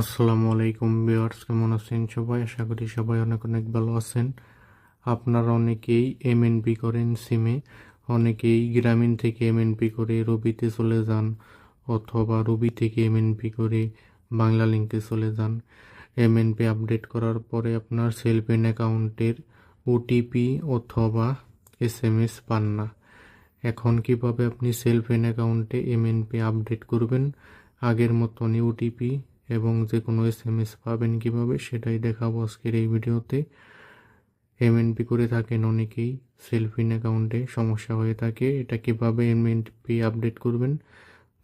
আসসালামু আলাইকুম ভিউয়ার্স, কেমন আছেন সবাই? আশা করি সবাই অনেক অনেক ভালো আছেন। আপনারা অনেকেই এমএনপি করেন সিমে অনেকেই গ্রামীণ থেকে এমএনপি করে রবিতে চলে যান অথবা রবি থেকে এমএনপি করে বাংলা লিঙ্কে চলে যান। এমএনপি আপডেট করার পরে আপনার সেলফেন অ্যাকাউন্টের ওটিপি অথবা এস এম এস পান না। এখন কীভাবে আপনি সেলফেন অ্যাকাউন্টে এমএনপি আপডেট করবেন? আগের মতনই ওটিপি এবং যে কোনো এস এম এস পাবেন কীভাবে সেটাই দেখাবো আজকের এই ভিডিওতে। এম এমএনপি করে থাকেন অনেকেই, সেলফিন অ্যাকাউন্টে সমস্যা হয়ে থাকে, এটা কীভাবে এম এমএনপি আপডেট করবেন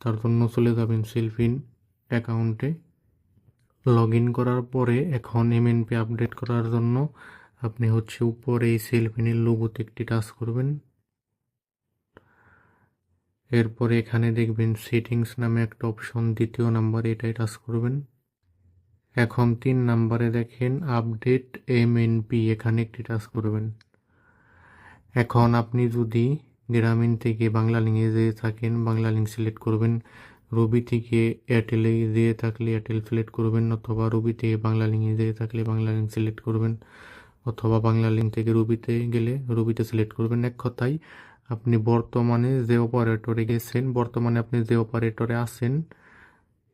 তার জন্য চলে যাবেন সেলফিন অ্যাকাউন্টে। লগ ইন করার পরে এখন এম এমএনপি আপডেট করার জন্য আপনি হচ্ছে উপরে এই সেলফিনের লোগোতে একটি টাচ করবেন। এরপরে এখানে দেখবেন সেটিংস নামে একটা অপশন দ্বিতীয় নাম্বারে এটাই টাচ করবেন। এখন তিন নাম্বারে দেখেন আপডেট এম এন পি এখানে একটি টাচ করবেন। এখন আপনি যদি গ্রামীণ থেকে বাংলা লিঙ্কে যেয়ে থাকেন, বাংলা লিঙ্ক সিলেক্ট করবেন, রবি থেকে এয়ারটেলে যেয়ে থাকলে এয়ারটেল সিলেক্ট করবেন, অথবা রবি থেকে বাংলা লিঙ্কে যেয়ে থাকলে বাংলা লিঙ্ক সিলেক্ট করবেন, অথবা বাংলা লিঙ্ক থেকে রবিতে গেলে রবিতে সিলেক্ট করবেন। এক কথায় আপনি বর্তমানে যে অপারেটরে গেছেন, বর্তমানে আপনি যে অপারেটরে আছেন,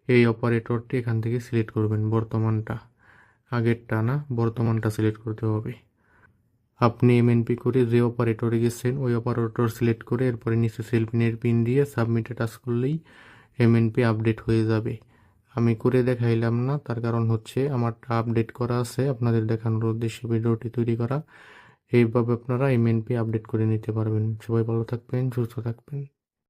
এই অপারেটরটি এখান থেকে সিলেক্ট করবেন বর্তমানটা। আগেরটা না, বর্তমানটা সিলেক্ট করতে হবে। আপনি এমএনপি করে যে অপারেটরে গেছেন, ওই অপারেটর সিলেক্ট করে এরপরে নিচে সেলফিনের পিন দিয়ে সাবমিটে টাচ করলেই এমএনপি আপডেট হয়ে যাবে। আমি করে দেখাইলাম না, তার কারণ হচ্ছে আমারটা আপডেট করা আছে, আপনাদের দেখানোর উদ্দেশ্যে ভিডিওটি তৈরি করা। এইভাবে আপনারা এমএনপি আপডেট করে নিতে পারবেন। সবাই ভালো থাকবেন সুস্থ থাকবেন।